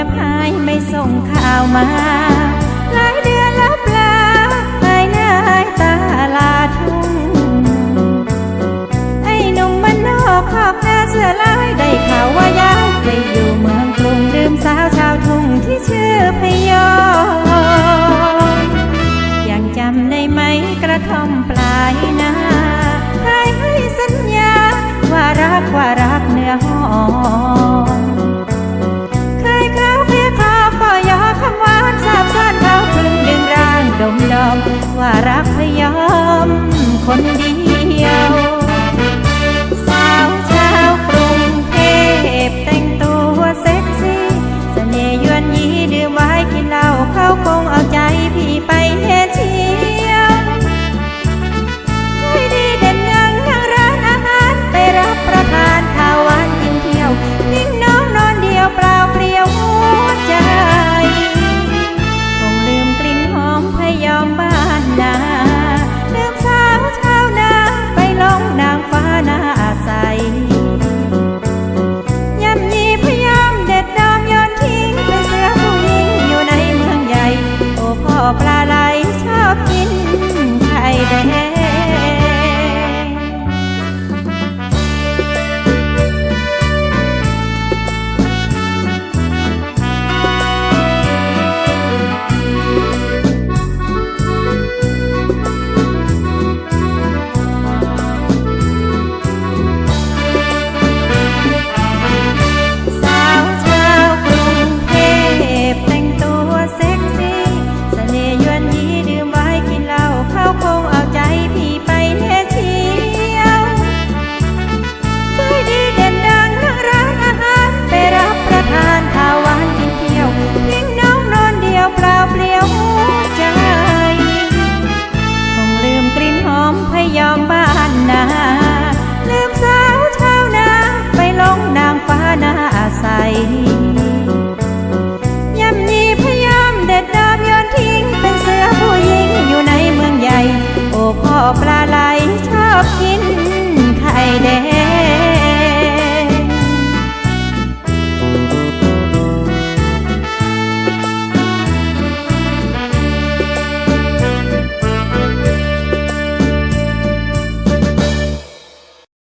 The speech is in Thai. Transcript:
ยบหายไม่ส่งข่าวมา หลายเดือนแล้วปลาหายหน้าหายตาลาทุ่ง ไอ้หนุ่มมันนอกขอบหน้าเสือลายได้ข่าวว่าย้ายไปอยู่เมืองกรุงดื่มสาวชาวทุ่งที่ชื่อพย おに。 อบกินไข่แดง